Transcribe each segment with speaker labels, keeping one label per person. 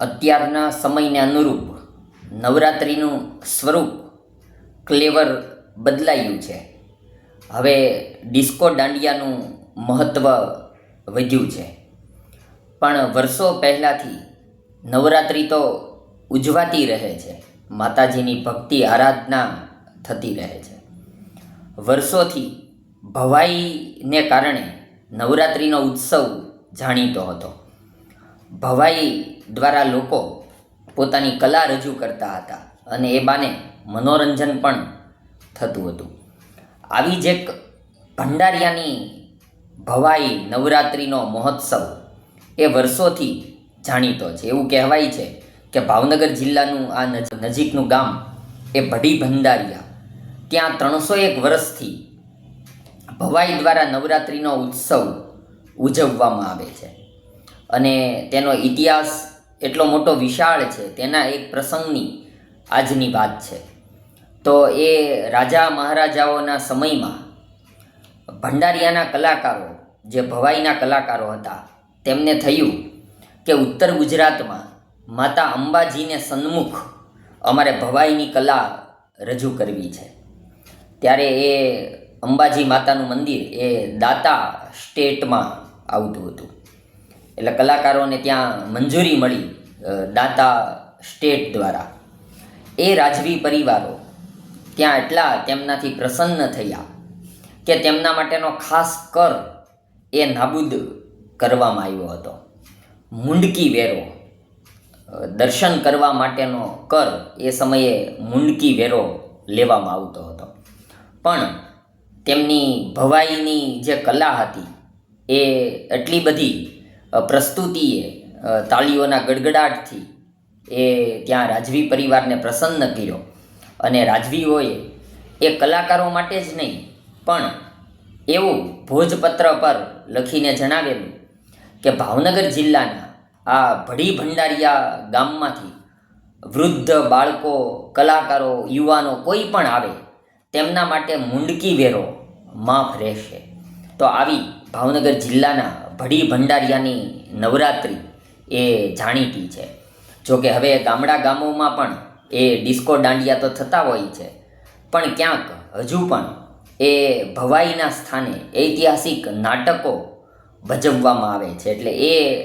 Speaker 1: અત્યારના સમયને અનુરૂપ નવરાત્રિનું સ્વરૂપ ક્લેવર બદલાયું છે. હવે ડિસ્કો દાંડિયાનું મહત્ત્વ વધ્યું છે. પણ વર્ષો પહેલાંથી નવરાત્રિ તો ઉજવાતી રહે છે. માતાજીની ભક્તિ, આરાધના થતી રહે છે. વર્ષોથી ભવાઈને કારણે નવરાત્રિનો ઉત્સવ જાણીતો હતો. ભવાઈ દ્વારા લોકો પોતાની કલા રજૂ કરતા હતા અને એ બાને મનોરંજન પણ થતું હતું. આવી જ એક ભંડારિયાની ભવાઈ નવરાત્રિનો મહોત્સવ એ વર્ષોથી જાણીતો છે. એવું કહેવાય છે કે ભાવનગર જિલ્લાનું આ નજ- નજીકનું ગામ એ ભડી ભંડારિયા. ત્યાં ત્રણસો એક વર્ષથી ભવાઈ દ્વારા નવરાત્રિનો ઉત્સવ ઉજવવામાં આવે છે. અને તેનો ઇતિહાસ એટલો મોટો વિશાળ છે, તેના એક પ્રસંગની આજની વાત છે. તો એ રાજા મહારાજાઓના સમયમાં ભંડારિયાના કલાકારો, જે ભવાઈના કલાકારો હતા, તેમને થયું કે ઉત્તર ગુજરાતમાં માતા અંબાજીને સન્મુખ અમારે ભવાઈની કલા રજૂ કરવી છે. ત્યારે એ અંબાજી માતાનું મંદિર, એ દાતા સ્ટેટમાં આવતું હતું. એટલે કલાકારોને ત્યાં મંજૂરી મળી દાતા સ્ટેટ દ્વારા. એ રાજવી પરિવારો ત્યાં એટલા તેમનાથી પ્રસન્ન થયા કે તેમના માટેનો ખાસ કર એ નાબૂદ કરવામાં આવ્યો હતો. મુંડકી વેરો દર્શન કરવા માટેનો કર એ સમયે મુંડકી વેરો લેવામાં આવતો હતો. પણ તેમની ભવાઈની જે કલા હતી એ એટલી બધી પ્રસ્તુતિએ તાલીઓના ગડગડાટથી એ ત્યાં રાજવી પરિવારને પ્રસન્ન કર્યો. અને રાજવીઓએ એ કલાકારો માટે જ નહીં, પણ એવું ભોજપત્ર પર લખીને જણાવેલું કે ભાવનગર જિલ્લાના આ ભડી ભંડારિયા ગામમાંથી વૃદ્ધ બાળકો, કલાકારો, યુવાનો કોઈ પણ આવે, તેમના માટે મુંડકી વેરો માફ રહેશે. તો આવી ભાવનગર જિલ્લાના ભડી ભંડારિયાની નવરાત્રિ એ જાણીતી છે. જોકે હવે ગામડા ગામોમાં પણ એ ડિસ્કો દાંડિયા તો થતા હોય છે. પણ ક્યાંક હજુ પણ એ ભવાઈના સ્થાને ઐતિહાસિક નાટકો ભજવવામાં આવે છે. એટલે એ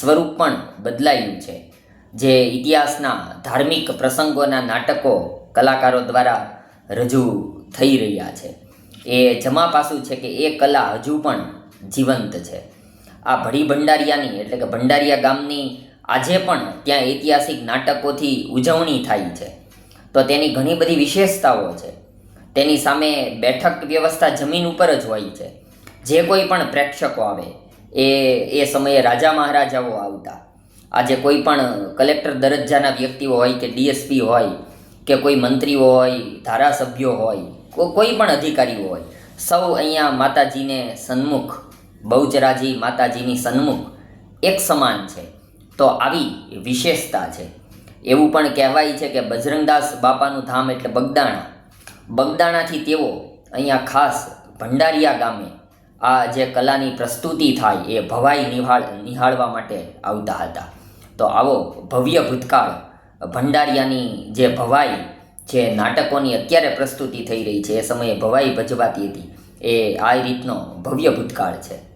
Speaker 1: સ્વરૂપ પણ બદલાયું છે. જે ઇતિહાસના ધાર્મિક પ્રસંગોના નાટકો કલાકારો દ્વારા રજૂ થઈ રહ્યા છે. એ જમા પાસું છે કે એ કલા હજુ પણ જીવંત છે. આ ભડી ભંડારિયાની, એટલે કે ભંડારિયા ગામની આજે પણ ત્યાં ઐતિહાસિક નાટકોથી ઉજવણી થાય છે. તો તેની ઘણી બધી વિશેષતાઓ છે. તેની સામે બેઠક વ્યવસ્થા જમીન ઉપર જ હોય છે. જે કોઈ પણ પ્રેક્ષકો આવે, એ એ સમયે રાજા મહારાજાઓ આવતા. આજે કોઈ પણ કલેક્ટર દરજ્જાના વ્યક્તિઓ હોય કે ડીએસપી હોય કે કોઈ મંત્રીઓ હોય, ધારાસભ્યો હોય કોઈ પણ અધિકારીઓ હોય, સૌ અહીંયા માતાજીને સન્મુખ બહુચરાજી માતાજીની સન્મુખ એક સમાન છે. તો આવી વિશેષતા છે. એવું પણ કહેવાય છે કે બજરંગદાસ બાપાનું ધામ એટલે બગદાણા. બગદાણાથી તેઓ અહીંયા ખાસ ભંડારિયા ગામે આ જે કલાની પ્રસ્તુતિ થાય એ ભવાઈ નિહાળ, નિહાળવા માટે આવતા હતા. તો આવો ભવ્ય ભૂતકાળ ભંડારિયાની જે ભવાઈ જે નાટકોની અત્યારે પ્રસ્તુતિ થઈ રહી છે, એ સમયે ભવાઈ ભજવાતી હતી, એ આ રીતનો ભવ્ય ભૂતકાળ છે.